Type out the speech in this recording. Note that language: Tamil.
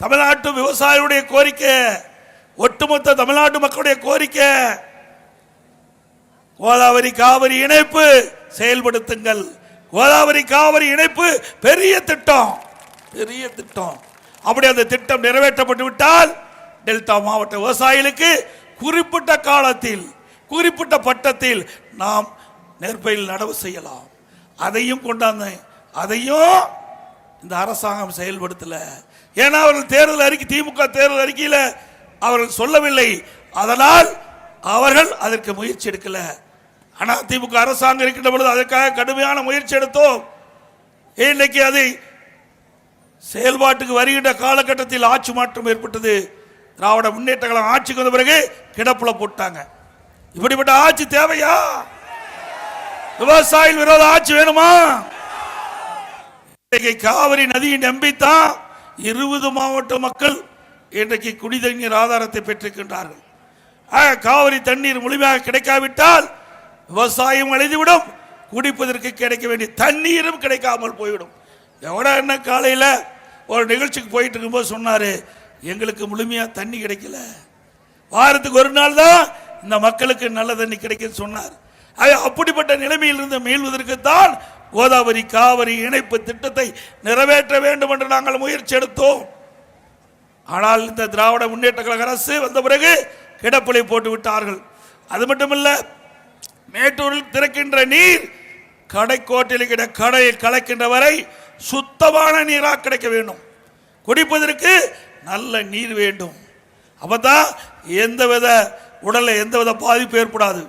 தமிழ்நாட்டு விவசாயிகளுடைய கோரிக்கை ஒட்டுமொத்த தமிழ்நாட்டு மக்களுடைய கோரிக்கை கோதாவரி காவிரி இணைப்பு செயல்படுத்துங்கள். கோதாவரி காவிரி இணைப்பு பெரிய திட்டம் பெரிய திட்டம். அப்படி அந்த திட்டம் நிறைவேற்றப்பட்டு விட்டால் டெல்டா மாவட்ட விவசாயிகளுக்கு குறிப்பிட்ட காலத்தில் குறிப்பிட்ட பட்டத்தில் நாம் நெற்பயிர் நடவு செய்யலாம். அதையும் கொண்டாந்து அதையும் இந்த அரசாங்கம் செயல்படுத்தல. ஏன்னா அவர்கள் தேர்தல் அறிக்கை திமுக தேர்தல் அறிக்கையில் அவர்கள் சொல்லவில்லை. அதனால் அவர்கள் அதற்கு முயற்சி எடுக்கல. ஆனால் திமுக அரசாங்கம் இருக்கின்ற பொழுது அதற்காக கடுமையான முயற்சி எடுத்தோம். இன்னைக்கு அதை செயல்பாட்டுக்கு வருகின்ற காலகட்டத்தில் ஆட்சி மாற்றம் ஏற்பட்டது. திராவிட முன்னேற்ற கழகம் ஆட்சிக்கு வந்த பிறகு கிடப்புல போட்டாங்க. இப்படிப்பட்ட ஆட்சி தேவையா? விவசாயிகள் விரோத ஆட்சி வேணுமா? இன்றைக்கு காவிரி நதியை நம்பித்தான் இருபது மாவட்ட மக்கள் இன்றைக்கு குடிதண்ணீர் ஆதாரத்தை பெற்றிருக்கின்றார்கள். ஆக, காவிரி தண்ணீர் முழுமையாக கிடைக்காவிட்டால் விவசாயம் அழிந்துவிடும் குடிப்பதற்கு கிடைக்க வேண்டிய தண்ணீரும் கிடைக்காமல் போய்விடும். எவ்வளோ என்ன காலையில் ஒரு நிகழ்ச்சிக்கு போயிட்டு இருக்கும்போது சொன்னார் எங்களுக்கு முழுமையாக தண்ணி கிடைக்கல. வாரத்துக்கு ஒரு நாள் தான் இந்த மக்களுக்கு நல்ல தண்ணி கிடைக்குன்னு சொன்னார். ஆக, அப்படிப்பட்ட நிலைமையிலிருந்து மீள்வதற்குத்தான் கோதாவரி காவிரி இணைப்பு திட்டத்தை நிறைவேற்ற வேண்டும் என்று நாங்கள் முயற்சி எடுத்தோம். ஆனால் இந்த திராவிட முன்னேற்ற கழக அரசு வந்த பிறகு கிடப்பிலை போட்டு விட்டார்கள். அது மட்டுமல்ல மேட்டூரில் திறக்கின்ற நீர் கடைக்கோட்டில் இருக்கிற கடையை கலக்கின்ற வரை சுத்தமான நீராக கிடைக்க வேண்டும். குடிப்பதற்கு நல்ல நீர் வேண்டும். அப்பதான் எந்தவித உடலில் எந்தவித பாதிப்பு ஏற்படாது.